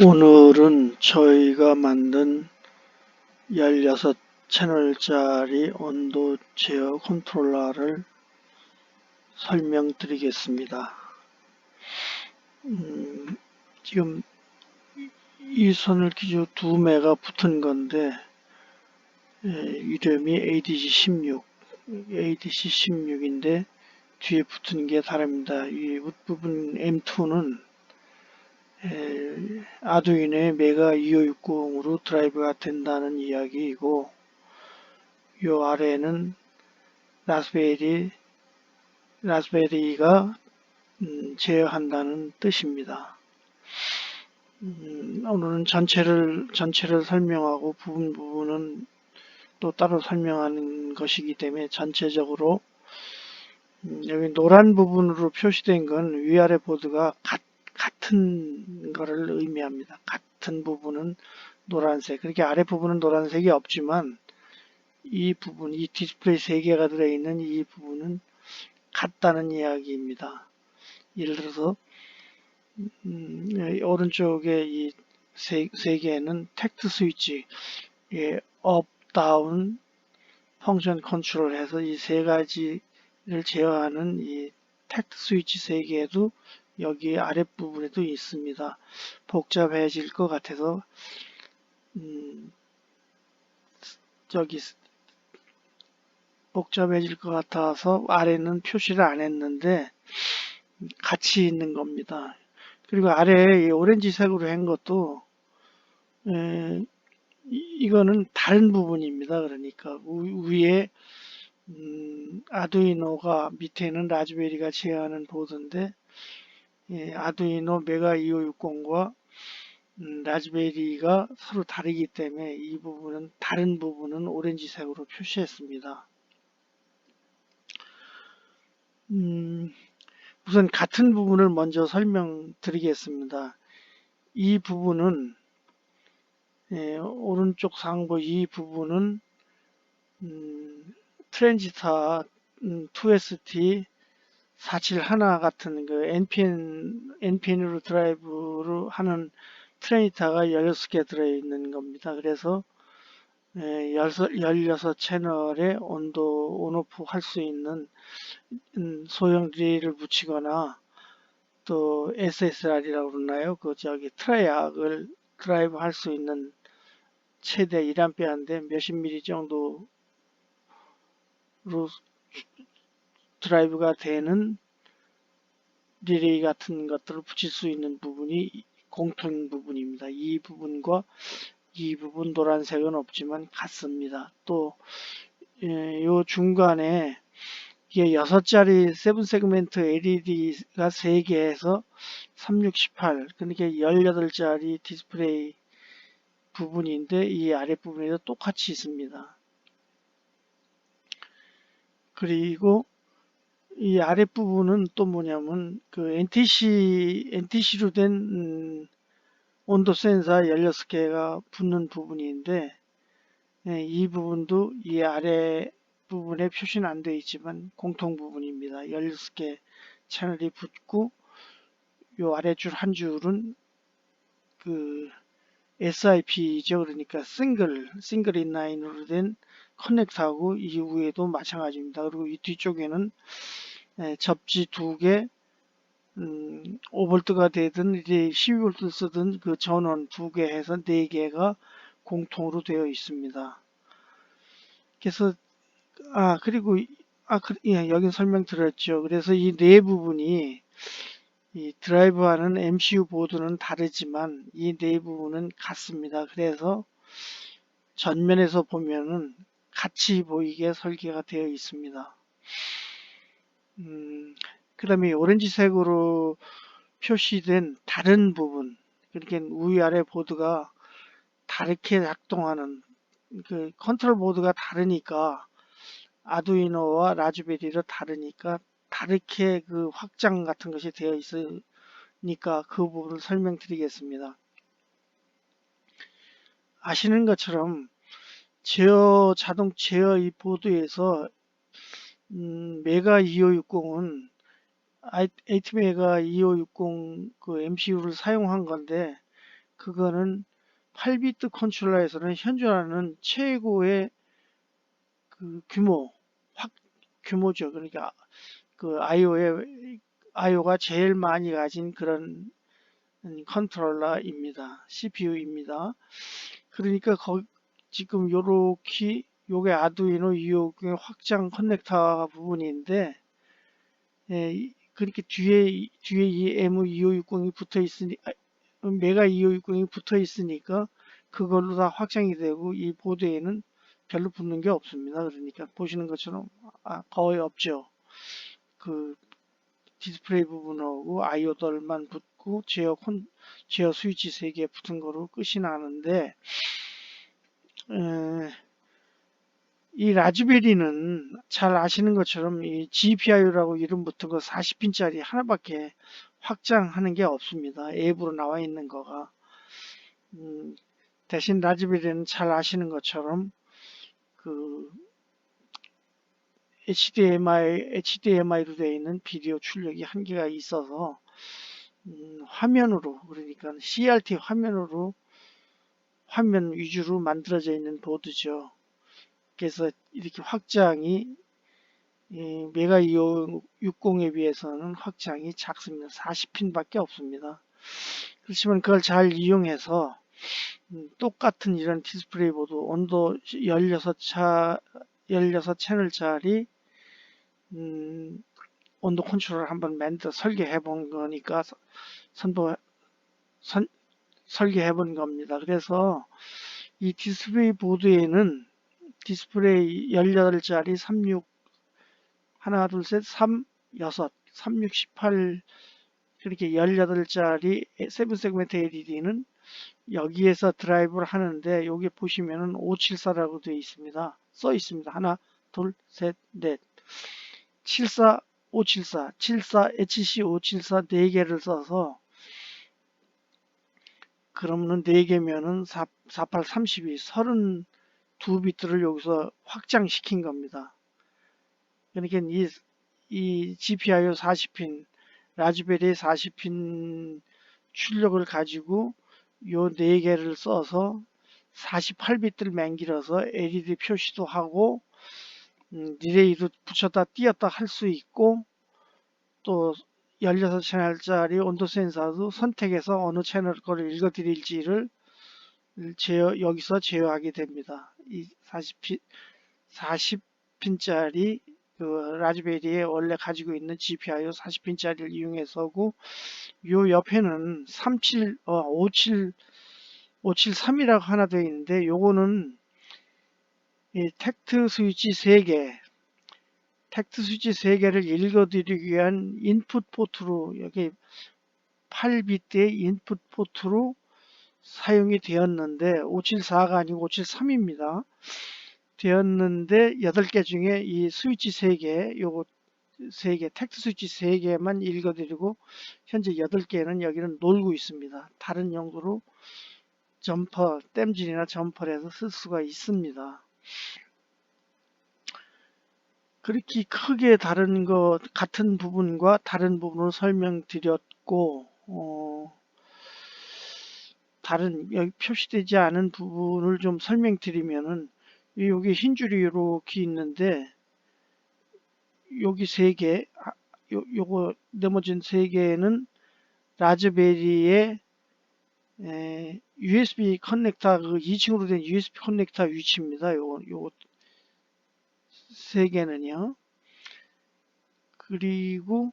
오늘은 저희가 만든 16채널짜리 온도 제어 컨트롤러를 설명드리겠습니다. 음, 지금 이 선을 기준 두 매가 붙은 건데 에, 이름이 ADC16 ADC16인데 뒤에 붙은 게 다릅니다. 이 윗부분 M2는 아두이노의 메가 2560으로 드라이브가 된다는 이야기이고 요 아래는 라스베리 라스베리가 음, 제어한다는 뜻입니다. 음, 오늘은 전체를 전체를 설명하고 부분 부분은 또 따로 설명하는 것이기 때문에 전체적으로 음, 여기 노란 부분으로 표시된 건 위아래 보드가 같 같은 거를 의미합니다. 같은 부분은 노란색. 그렇게 아래 부분은 노란색이 없지만 이 부분, 이 디스플레이 3개가 들어있는 이 부분은 같다는 이야기입니다. 예를 들어서 음, 오른쪽에 이 세, 세 개는 텍트 스위치, 예, 업, 다운, 펑션 컨트롤 해서 이 세 가지를 제어하는 이 텍트 스위치 세 개도 여기 아랫부분에도 있습니다. 복잡해질 것 같아서 음, 저기 복잡해질 것 같아서 아래는 표시를 안 했는데 같이 있는 겁니다. 그리고 아래 오렌지색으로 한 것도 에, 이거는 다른 부분입니다. 그러니까 위에 음, 아두이노가 밑에는 라즈베리가 제어하는 보드인데 예, 아두이노 메가 2560과 음, 라즈베리가 서로 다르기 때문에 이 부분은 다른 부분은 오렌지색으로 표시했습니다. 음, 우선 같은 부분을 먼저 설명드리겠습니다. 이 부분은 예, 오른쪽 상부 이 부분은 음, 트랜지타 음, 2ST 471 같은 그 NPN, NPN으로 드라이브로 하는 트레이터가 16개 들어있는 겁니다. 그래서 16 채널의 온도 온오프 할 수 있는 음, 소형 릴을 붙이거나 또 SSR이라고 그러나요? 그 저기 트라이악을 드라이브 할 수 있는 최대 1A인데 몇십 미리 정도로 드라이브가 되는 리레이 같은 것들을 붙일 수 있는 부분이 공통 부분입니다. 이 부분과 이 부분 노란색은 없지만 같습니다. 또이 예, 중간에 이게 6자리 7 세그멘트 LED가 3개에서 3618 그러니까 18자리 디스플레이 부분인데 이 아랫부분에도 똑같이 있습니다. 그리고 이 아랫부분은 또 뭐냐면 그 NTC, NTC로 된 음, 온도 센서 16개가 붙는 부분인데 예, 이 부분도 이 아래 부분에 표시는 안 되어 있지만 공통 부분입니다. 16개 채널이 붙고 요 아래 줄 한 줄은 그 SIP죠. 그러니까 싱글, 싱글 인라인으로 된 커넥터하고 이후에도 마찬가지입니다. 그리고 이 뒤쪽에는 예, 접지 두 개, 음, 5볼트가 되든 이제 12볼트 쓰든 그 전원 두 개 해서 네 개가 공통으로 되어 있습니다. 그래서 아 그리고 아 그, 예, 여기 설명드렸죠. 그래서 이 네 부분이 이 드라이브하는 MCU 보드는 다르지만 이 네 부분은 같습니다. 그래서 전면에서 보면은 같이 보이게 설계가 되어 있습니다. 음, 그 다음에 오렌지색으로 표시된 다른 부분 그렇게 위아래 보드가 다르게 작동하는 그 컨트롤 보드가 다르니까 아두이노와 라즈베리로 다르니까 다르게 그 확장 같은 것이 되어 있으니까 그 부분을 설명드리겠습니다. 아시는 것처럼 제어 자동 제어 이 보드에서 음, 메가 2560은 에이트메가 2560 그 MCU를 사용한 건데 그거는 8비트 컨트롤러에서는 현존하는 최고의 그 규모, 확 규모죠. 그러니까 그 IO의 IO가 제일 많이 가진 그런 컨트롤러입니다. CPU입니다. 그러니까 거, 지금 요렇게 요게 아두이노 이오의 확장 커넥터 부분인데 예, 이- 그렇게 뒤에 뒤에 이 M2560이 붙어 있으니 아, 메가 2560이 붙어 있으니까 그걸로 다 확장이 되고 이 보드에는 별로 붙는 게 없습니다. 그러니까 보시는 것처럼 아, 거의 없죠. 그 디스플레이 부분하고 아이오들만 붙고 제어 콘 제어 스위치 3개 붙은 거로 끝이 나는데 에, 이 라즈베리는 잘 아시는 것처럼 이 GPIO라고 이름 붙은 거 40핀짜리 하나밖에 확장하는 게 없습니다. 앱으로 나와 있는 거가. 음, 대신 라즈베리는 잘 아시는 것처럼 그 HDMI, HDMI로 되어 있는 비디오 출력이 한계가 있어서 음, 화면으로 그러니까 CRT 화면으로 화면 위주로 만들어져 있는 보드죠. 그래서 이렇게 확장이 이 메가 260에 비해서는 확장이 작습니다. 40핀 밖에 없습니다. 그렇지만 그걸 잘 이용해서 음, 똑같은 이런 디스플레이 보드 온도 16차 16 채널짜리 음, 온도 컨트롤을 한번 만들어 설계해 본 거니까 서- 선보 선, 설계해 본 겁니다. 그래서 이 디스플레이 보드에는 디스플레이 18짜리 36 하나 둘셋3 6 36 18 그렇게 18짜리 7 세그멘트 LED는 여기에서 드라이브를 하는데 여기 보시면은 574라고 되어 있습니다. 써 있습니다. 하나 둘셋넷 74 574 74 HC 574 4개를 써서 그러면은 4개면은 4, 48 32 32비트를 여기서 확장시킨 겁니다. 그러니까 이, 이 GPIO 40핀, 라즈베리 40핀 출력을 가지고 요 4개를 써서 48비트를 맹길어서 LED 표시도 하고 음, 리레이도 붙였다 띄었다 할 수 있고 또 16채널짜리 온도 센서도 선택해서 어느 채널 거를 읽어 드릴지를 제어, 여기서 제어하게 됩니다. 이 40핀, 40핀짜리 그 라즈베리에 원래 가지고 있는 GPIO 40핀짜리를 이용해서고 요 옆에는 37, 어, 57, 573이라고 하나 되어 있는데 요거는 이 텍트 스위치 3개 텍트 스위치 3개를 읽어드리기 위한 인풋 포트로 여기 8비트의 인풋 포트로 사용이 되었는데 574가 아니고 573입니다. 되었는데 8개 중에 이 스위치 3개 요거 3개 텍트 스위치 3개만 읽어드리고 현재 8개는 여기는 놀고 있습니다. 다른 용도로 점퍼, 땜질이나 점퍼를 해서 쓸 수가 있습니다. 그렇게 크게 다른 것 같은 부분과 다른 부분을 설명드렸고 어, 다른 여기 표시되지 않은 부분을 좀 설명드리면은 여기 흰 줄이 이렇게 있는데 여기 세 개, 아, 요, 요거 나머진 세 개는 라즈베리의 에, USB 커넥터 그 2층으로 된 USB 커넥터 위치입니다. 요거 요거 세 개는요. 그리고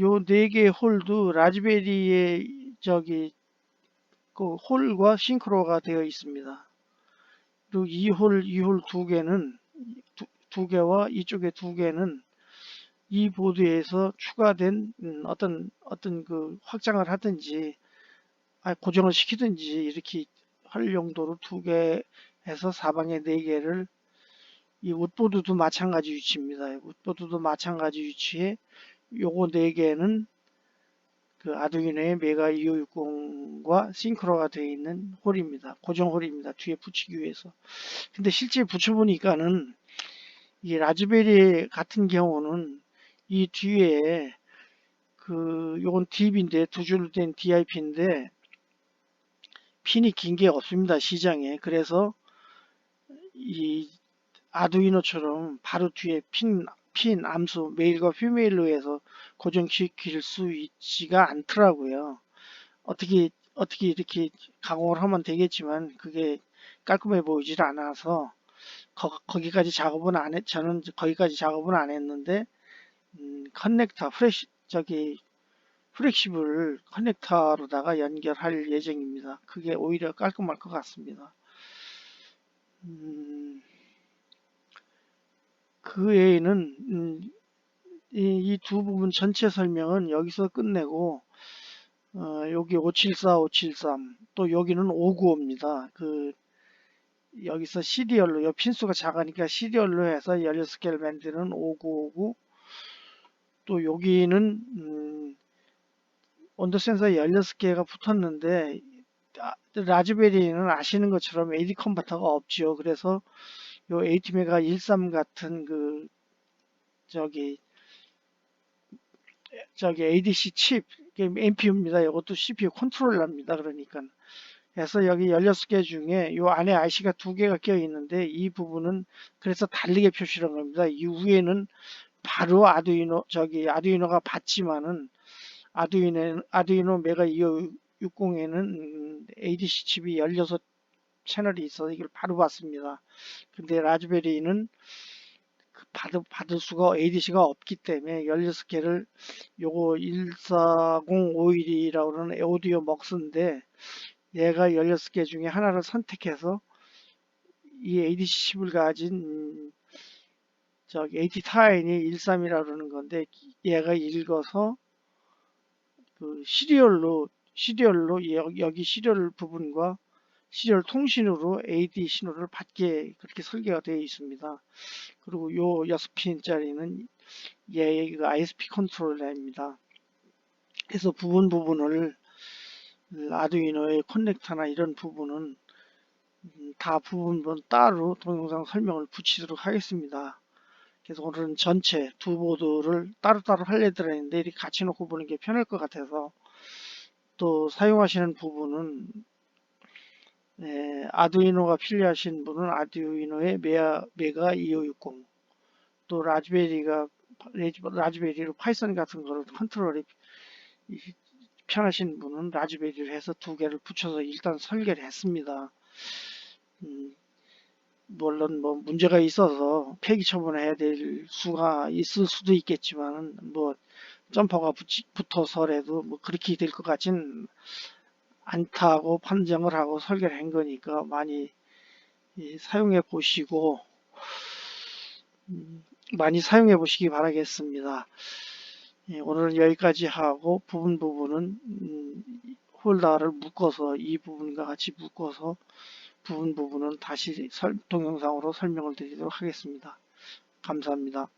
요 네 개의 홀도 라즈베리의 저기 그 홀과 싱크로가 되어 있습니다. 그리고 이 홀, 이 홀 두 개는 두, 두 개와 이쪽에 두 개는 이 보드에서 추가된 음, 어떤 어떤 그 확장을 하든지 아, 고정을 시키든지 이렇게 할 용도로 두 개에서 사방에 네 개를 이 웃보드도 마찬가지 위치입니다. 웃보드도 마찬가지 위치에 요거 네 개는 그 아두이노의 메가 2560과 싱크로가 되어 있는 홀입니다. 고정 홀입니다. 뒤에 붙이기 위해서. 근데 실제 붙여보니까는 이 라즈베리 같은 경우는 이 뒤에 그 요건 DB인데 두 줄로 된 DIP인데 핀이 긴 게 없습니다. 시장에. 그래서 이 아두이노처럼 바로 뒤에 핀, 핀 암수 메일과 피메일로 해서 고정시킬 수 있지가 않더라고요. 어떻게 어떻게 이렇게 가공을 하면 되겠지만 그게 깔끔해 보이질 않아서 거, 기까지 작업은 안 했, 저는 거기까지 작업은 안 했는데 음, 커넥터 프레시 저기 플렉시블 커넥터로다가 연결할 예정입니다. 그게 오히려 깔끔할 것 같습니다. 음, 그 외에는 음, 이두 부분 전체 설명은 여기서 끝내고 어, 여기 574, 573, 또 여기는 595입니다. 그 여기서 시리얼로 요 핀수가 작으니까 시리얼로 해서 16개를 만드는 5959, 또 여기는 음, 온도 센서 16개가 붙었는데 아, 라즈베리는 아시는 것처럼 AD 컨버터가 없지요. 그래서 요 AT메가 13 같은 그 저기 저기 ADC 칩 MPU입니다. 이것도 CPU 컨트롤러입니다. 그러니까 그래서 여기 16개 중에 요 안에 IC가 두 개가 껴 있는데 이 부분은 그래서 다르게 표시한 겁니다. 이 위에는 바로 아두이노 저기 아두이노가 받지만은 아두이노 아두이노 메가 2560에는 ADC 칩이 16 채널이 있어서 이걸 바로 받습니다. 근데 라즈베리는 그 받을, 받을 수가 ADC가 없기 때문에 16개를 요거 140512라고 하는 오디오 먹스인데 얘가 16개 중에 하나를 선택해서 이 ADC 칩을 가진 저기 AT 타인이 13이라고 그러는 건데 얘가 읽어서 그 시리얼로 시리얼로 여기 시리얼 부분과 시리얼 통신으로 AD 신호를 받게 그렇게 설계가 되어 있습니다. 그리고 요 6핀짜리는 얘의 그 ISP 컨트롤러입니다. 그래서 부분 부분을 아두이노의 커넥터나 이런 부분은 음, 다 부분 부분 따로 동영상 설명을 붙이도록 하겠습니다. 그래서 오늘은 전체 두 보드를 따로따로 할래드라 했는데 이렇게 같이 놓고 보는 게 편할 것 같아서 또 사용하시는 부분은 네, 아두이노가 필요하신 분은 아두이노의 메아, 메가 2560, 또 라즈베리가 라즈베리로 파이썬 같은 거를 컨트롤이 편하신 분은 라즈베리를 해서 두 개를 붙여서 일단 설계를 했습니다. 음, 물론 뭐 문제가 있어서 폐기 처분해야 될 수가 있을 수도 있겠지만 뭐 점퍼가 붙어서라도 뭐 그렇게 될 것 같진 않다고 판정을 하고 설계를 한 거니까 많이 사용해 보시고 음, 많이 사용해 보시기 바라겠습니다. 예, 오늘은 여기까지 하고 부분 부분은 음, 홀더를 묶어서 이 부분과 같이 묶어서 부분 부분은 다시 동영상으로 설명을 드리도록 하겠습니다. 감사합니다.